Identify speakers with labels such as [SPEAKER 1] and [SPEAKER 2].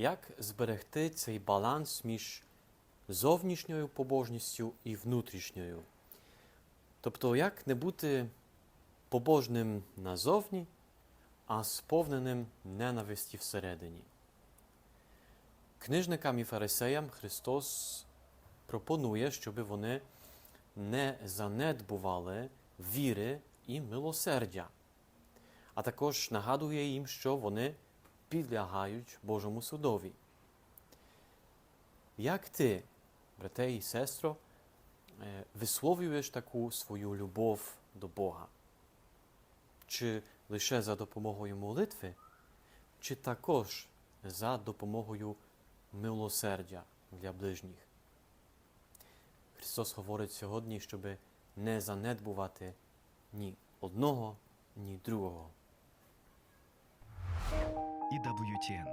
[SPEAKER 1] як зберегти цей баланс між зовнішньою побожністю і внутрішньою. Тобто, як не бути побожним назовні, а сповненим ненависті всередині. Книжникам і фарисеям Христос пропонує, щоб вони не занедбували віри і милосердя, а також нагадує їм, що вони підлягають Божому судові. Як ти, брате і сестро, е, висловлюєш таку свою любов до Бога? Чи лише за допомогою молитви, чи також за допомогою милосердя для ближніх? Христос говорить сьогодні, щоб не занедбувати ні одного, ні другого.
[SPEAKER 2] 见